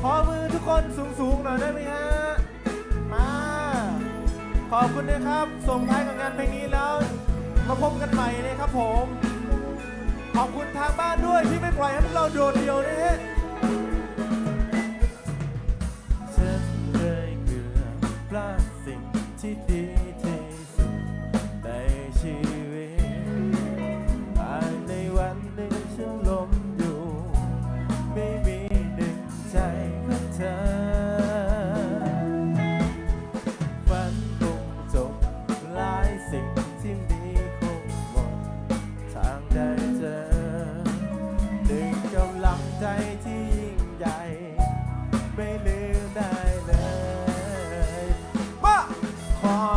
ขอมือทุกคนสูงๆหน่อยได้ไหมฮะ มา ขอบคุณนะครับ ส่งท้ายกับงานเพลงนี้แล้ว มาพบกันใหม่นะครับผม ขอบคุณทางบ้านด้วยที่ไม่ปล่อยให้พวกเราโดดเดี่ยวนะฮะ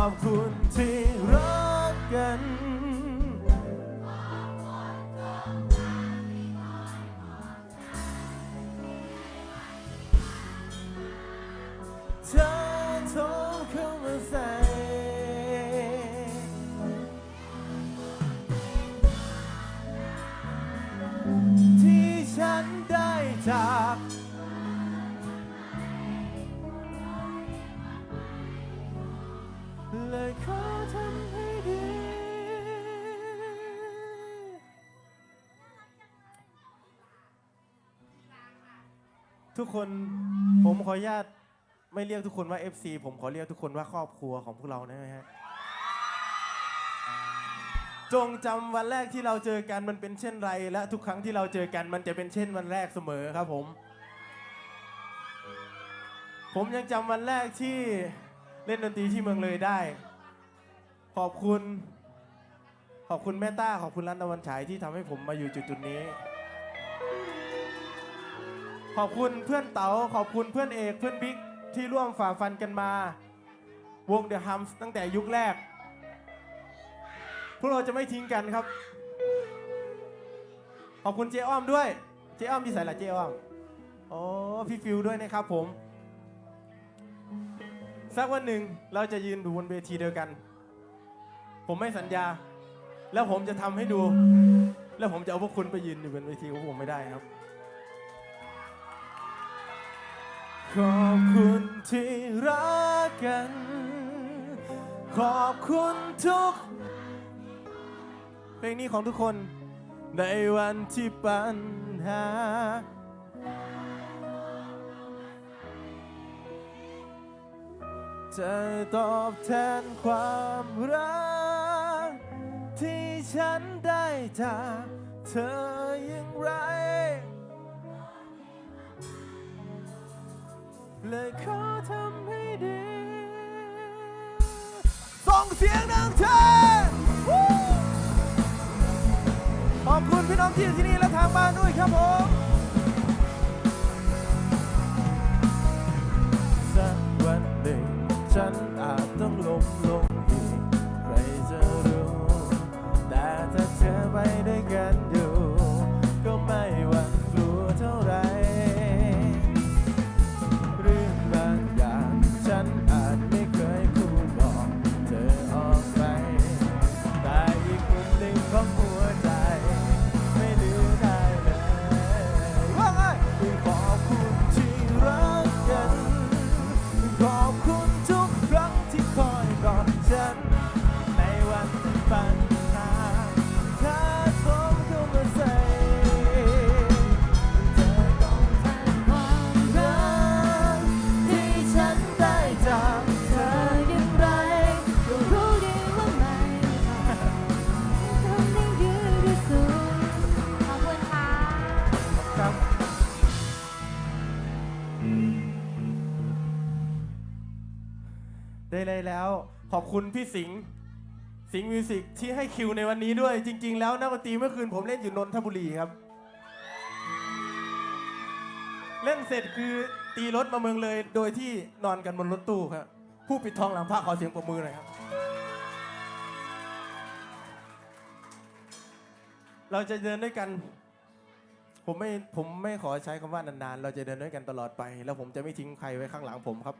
อบคุณที่รักกันเธอ ทุกคนผมขออนุญาตไม่เรียกทุกคนว่า FC ผมขอเรียกทุกคนว่าครอบครัวของพวกเราได้ไหมฮะจงจำวันแรกที่เราเจอกันมันเป็นเช่นไร และทุกครั้งที่เราเจอกันมันจะเป็นเช่นวันแรกเสมอครับผม ผมยังจำวันแรกที่เล่นดนตรีที่เมืองเลยได้ ขอบคุณ ขอบคุณแม่ต้าขอบคุณรัตนวันฉายที่ทำให้ผมมาอยู่จุดจุดๆนี้ ขอบคุณเพื่อนเต๋าขอบคุณเพื่อนเอกเพื่อนบิ๊กที่ร่วมฝ่าฟันกันมา วงเดอะฮัมส์ตั้งแต่ยุคแรก พวกเราจะไม่ทิ้งกันครับ ขอบคุณเจ๊อ้อมด้วย เจ๊อ้อมที่ใส่ละเจ๊อ้อมโอ้พี่ฟิวด้วยนะครับผม สักวันหนึ่งเราจะยืนดูบนเวทีเดียวกัน ผมไม่สัญญา แล้วผมจะทำให้ดู แล้วผมจะเอาพวกคุณไปยืนอยู่บนเวทีของผมไม่ได้ครับ ขอบคุณที่รักกัน ขอบคุณทุก เพลงนี้ของทุกคน ในวันที่ปัญหา จะตอบแทนความรัก ที่ฉันได้จากเธอ เลยขอทำให้ดีส่งเสียงดังเธอขอบคุณพี่น้องที่อยู่ที่นี่และทางบ้านด้วยครับผมสักวันหนึ่งฉันอาจ ได้เลยแล้ว ขอบคุณพี่สิงห์สิงห์มิวสิกที่ให้คิวในวันนี้ด้วย จริง ๆ แล้วนักดนตรีเมื่อคืนผมเล่นอยู่นนทบุรีครับ เล่นเสร็จคือตีรถมาเมืองเลย โดยที่นอนกันบนรถตู้ครับ ผู้ปิดทองหลังพระขอเสียงปรบมือหน่อยครับ เราจะเดินด้วยกันผมไม่ผมไม่ขอใช้คำว่านานๆ เราจะเดินด้วยกันตลอดไป แล้วผมจะไม่ทิ้งใครไว้ข้างหลังผมครับ